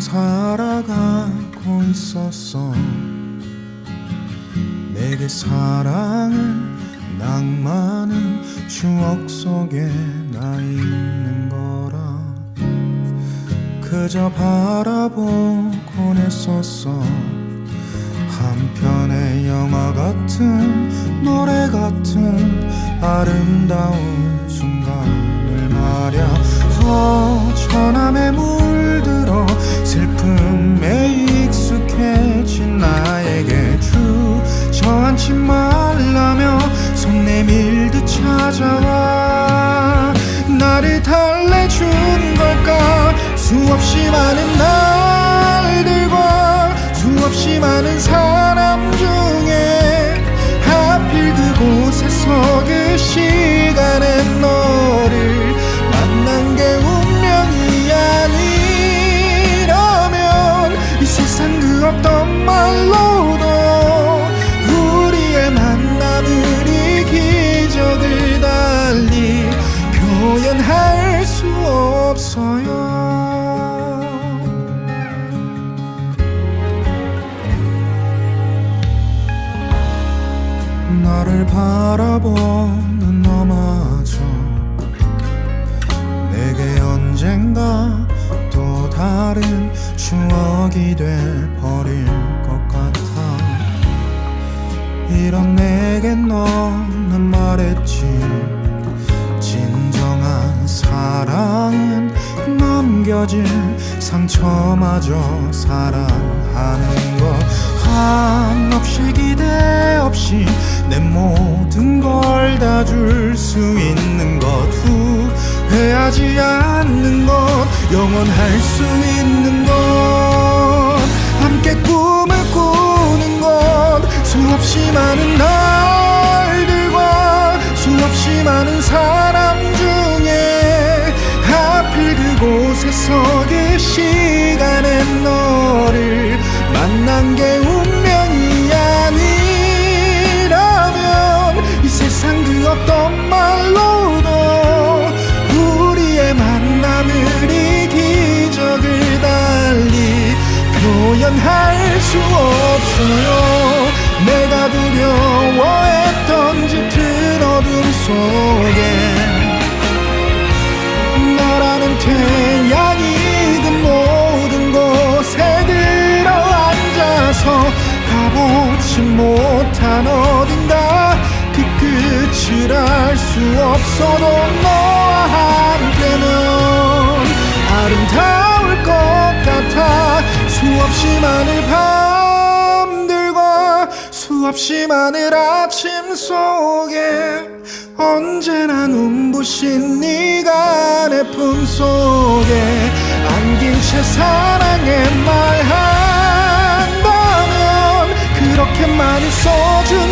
살아가고 있었어 내게 사랑은 낭만은 추억 속에 나 있는 거라 그저 바라보곤 했었어 한편의 영화 같은 노래 같은 아름다운 순간을 말야 주저앉지 말라며 손 내밀듯 찾아와. 나를 달래준 걸까? 수없이 많은 없어요. 나를 바라보는 너마저 내게 언젠가 또 다른 추억이 돼 버릴 것 같아. 이런 내게 너는 말했지 남겨진 상처마저 사랑하는 것. 한없이 기대 없이 내 모든 걸 다 줄 수 있는 것. 후회하지 않는 것. 영원할 수 있는 것. 함께 꿈을 꾸는 것. 수없이 많은 그 시간에 너를 만난 게 운명이 아니라면 이 세상 그 어떤 말로도 우리의 만남을 이 기적을 달리 표현할 수 없어요. 내가 두려워했던 짙은 어둠 속에 가보지 못한 어딘가 그 끝을 알 수 없어도 너와 함께면 아름다울 것 같아. 수없이 많은 밤들과 수없이 많은 아침 속에 언제나 눈부신 네가 내 품속에 안긴 채 사랑의 말 소중